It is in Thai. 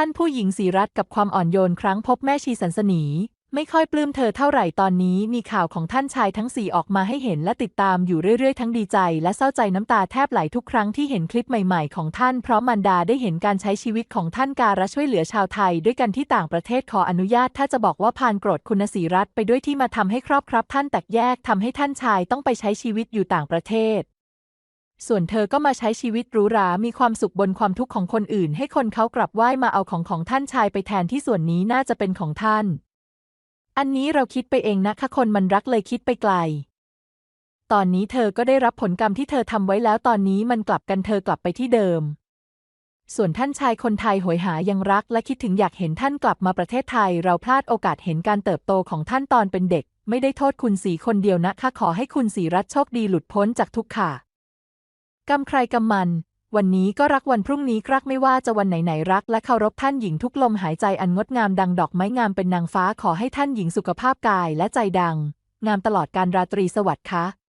ท่านผู้หญิงสีรัตกับความอ่อนโยนครั้งพบแม่ชีสันสนี ไม่ค่อยปลื้มเธอเท่าไหร่ตอนนี้มีข่าวของท่านชายทั้งสี่ออกมาให้เห็นและติดตามอยู่เรื่อยๆ ทั้งดีใจ และเศร้าใจน้ำตาแทบไหลทุกครั้งที่เห็นคลิปใหม่ๆ ของท่านเพราะมันดาได้เห็นการใช้ชีวิตของท่านการะช่วยเหลือชาวไทย ด้วยกันที่ต่างประเทศขออนุญาต ถ้าจะบอกว่าพานโกรธคุณสีรัตไปด้วยที่มาทำให้ครอบครัวท่านแตกแยกทำให้ท่านชายต้องไปใช้ชีวิตอยู่ต่างประเทศ ส่วนเธอก็มาใช้ชีวิตหรูหรา มีความสุขบนความทุกข์ของคนอื่น ให้คนเขากลับไหว้มาเอาของของท่านชายไปแทนที่ส่วนนี้น่าจะเป็นของท่าน อันนี้เราคิดไปเองนะคะคนมันรักเลยคิดไปไกล ตอนนี้เธอก็ได้รับผลกรรมที่เธอทำไว้แล้วตอนนี้มันกลับกันเธอกลับไปที่เดิม ส่วนท่านชายคนไทยโหยหายังรัก และคิดถึงอยากเห็นท่านกลับมาประเทศไทย เราพลาดโอกาสเห็นการเติบโตของท่านตอนเป็นเด็ก ไม่ได้โทษคุณสีคนเดียวนะคะขอให้คุณสีรัตโชคดีหลุดพ้นจากทุกข์ค่ะ กรรมใครกรรมมัน วันนี้ก็รักวันพรุ่งนี้รักไม่ว่าจะวันไหนๆรัก และเคารพท่านหญิงทุกลมหายใจอันงดงามดังดอกไม้งามเป็นนางฟ้าขอให้ท่านหญิงสุขภาพกายและใจดัง งามตลอดการราตรีสวัสดิ์ค่ะ